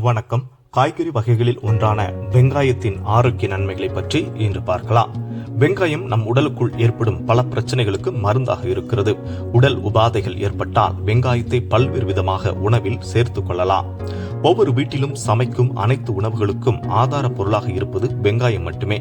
வணக்கம். காய்கறி வகைகளில் ஒன்றான வெங்காயத்தின் ஆரோக்கிய நன்மைகளை பற்றி இன்று பார்க்கலாம். வெங்காயம் நம் உடலுக்குள் ஏற்படும் பல பிரச்சனைகளுக்கு மருந்தாக இருக்கிறது. உடல் உபாதைகள் ஏற்பட்டால் வெங்காயத்தை பல்வேறு விதமாக உணவில் சேர்த்துக் கொள்ளலாம். ஒவ்வொரு வீட்டிலும் சமைக்கும் அனைத்து உணவுகளுக்கும் ஆதார பொருளாக இருப்பது வெங்காயம் மட்டுமே.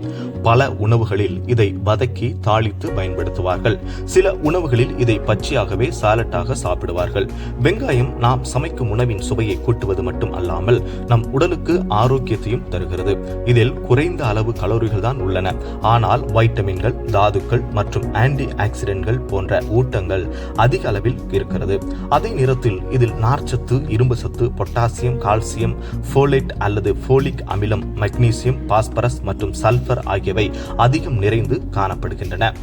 பல உணவுகளில் இதை வதக்கி தாளித்து பயன்படுத்துவார்கள். சில உணவுகளில் இதை பச்சையாகவே சாலட்டாக சாப்பிடுவார்கள். வெங்காயம் நாம் சமைக்கும் உணவின் சுவையை கூட்டுவது மட்டும் அல்லாமல் நம் உடலுக்கு ஆரோக்கியத்தையும் தருகிறது. இதில் குறைந்த அளவு கலோரிகள் தான் உள்ளன. ஆனால் வைட்டமின்கள் தாதுக்கள் மற்றும் ஆன்டி ஆக்சிடென்ட்கள் போன்ற ஊட்டங்கள் அதிக அளவில் இருக்கிறது. அதே நேரத்தில் இதில் நார்ச்சத்து இரும்பு சத்து பொட்டாசியம் கால்சியம் ஃபோலேட் அல்லது ஃபோலிக் அமிலம் மக்னீசியம் பாஸ்பரஸ் மற்றும் சல்பர் ஆகியவை அதிகம் நிறைந்து காணப்படுகின்றன.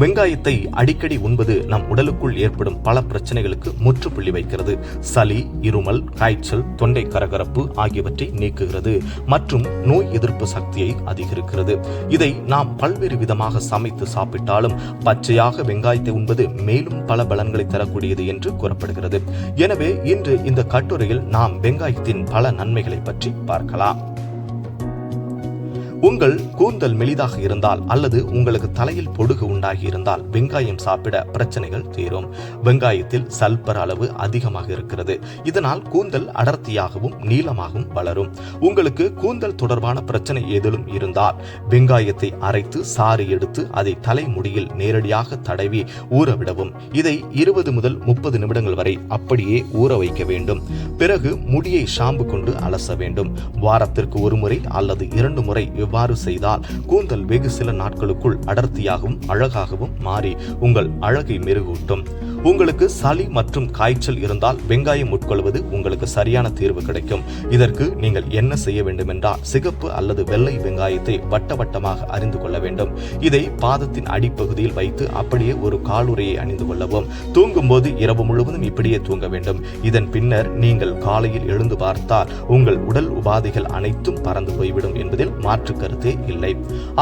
வெங்காயத்தை அடிக்கடி உண்பது நம் உடலுக்குள் ஏற்படும் பல பிரச்சனைகளுக்கு முற்றுப்புள்ளி வைக்கிறது. சளி இருமல் காய்ச்சல் தொண்டை கரகரப்பு ஆகியவற்றை நீக்குகிறது மற்றும் நோய் எதிர்ப்பு சக்தியை அதிகரிக்கிறது. இதை நாம் பல்வேறு விதமாக சமைத்து சாப்பிட்டாலும் பச்சையாக வெங்காயத்தை உண்பது மேலும் பல பலன்களை தரக்கூடியது என்று கூறப்படுகிறது. எனவே இன்று இந்த கட்டுரையில் நாம் வெங்காயத்தின் பல நன்மைகளை பற்றி பார்க்கலாம். உங்கள் கூந்தல் மெலிதாக இருந்தால் அல்லது உங்களுக்கு தலையில் பொடுகு உண்டாகி இருந்தால் வெங்காயம் சாப்பிட பிரச்சனைகள் தீரும். வெங்காயத்தில் சல்பர் அளவு அதிகமாக இருக்கிறது. இதனால் கூந்தல் அடர்த்தியாகவும் நீளமாகவும் வளரும். உங்களுக்கு கூந்தல் தொடர்பான பிரச்சனை ஏதிலும் இருந்தால் வெங்காயத்தை அரைத்து சாறு எடுத்து அதை தலைமுடியில் நேரடியாக தடவி ஊறவிடவும் இதை இருபது முதல் முப்பது நிமிடங்கள் வரை அப்படியே ஊற வைக்க வேண்டும். பிறகு முடியை ஷாம்பு கொண்டு அலச வேண்டும். வாரத்திற்கு ஒரு முறை அல்லது இரண்டு முறை இவ்வாறு செய்தால் கூந்தல் வெகு சில நாட்களுக்குள் அடர்த்தியாகவும் அழகாகவும் மாறி உங்கள் அழகை மெருகூட்டும். உங்களுக்கு சளி மற்றும் காய்ச்சல் இருந்தால் வெங்காயம் உட்கொள்வது உங்களுக்கு சரியான தீர்வு கிடைக்கும். இதற்கு நீங்கள் என்ன செய்ய வேண்டும் என்றால் சிகப்பு அல்லது வெள்ளை வெங்காயத்தை வட்ட வட்டமாக அறிந்து கொள்ள வேண்டும். இதை பாதத்தின் அடிப்பகுதியில் வைத்து அப்படியே ஒரு காலுறையை அணிந்து கொள்ளவும். தூங்கும் போது இரவு முழுவதும் இப்படியே தூங்க வேண்டும். இதன் பின்னர் நீங்கள் காலையில் எழுந்து பார்த்தால் உங்கள் உடல் உபாதைகள் அனைத்தும் பறந்து போய்விடும் என்பதில் மாற்று கருத்தே இல்லை.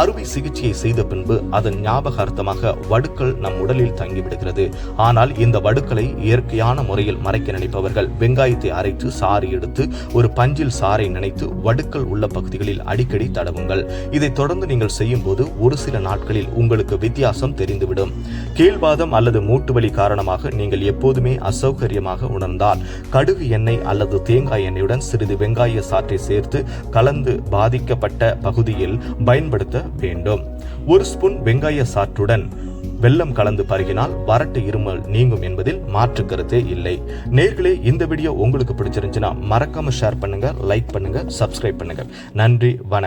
அறுவை சிகிச்சையை செய்த பின்பு அதன் ஞாபகார்த்தமாக வடுக்கள் நம் உடலில் தங்கிவிடுகிறது. ஆனால் இந்த வடுக்களை இயற்கையான முறையில் மறைக்க நினைப்பவர்கள் வெங்காயத்தை அரைத்து சாறு எடுத்து ஒரு பஞ்சில் சாறை நினைத்து வடுக்கள் உள்ள பகுதிகளில் அடிக்கடி தடவுங்கள். இதை தொடர்ந்து நீங்கள் செய்யும் போது ஒரு சில நாட்களில் உங்களுக்கு வித்தியாசம் தெரிந்துவிடும். கீழ்வாதம் அல்லது மூட்டு வலி காரணமாக நீங்கள் எப்போதுமே அசௌகரியமாக உணர்ந்தால் கடுகு எண்ணெய் அல்லது தேங்காய் எண்ணெயுடன் சிறிது வெங்காய சாற்றை சேர்த்து கலந்து பாதிக்கப்பட்ட பகுதி பகுதியில் பயன்படுத்த வேண்டும். ஒரு ஸ்பூன் வெங்காய சாற்றுடன் வெள்ளம் கலந்து பருகினால் வறட்டு இருமல் நீங்கும் என்பதில் மாற்று கருத்தே இல்லை. நேர்களே இந்த வீடியோ உங்களுக்கு பிடிச்சிருந்துச்சுன்னா மறக்காம ஷேர் பண்ணுங்க லைக் பண்ணுங்க சப்ஸ்கிரைப் பண்ணுங்க. நன்றி வணக்கம்.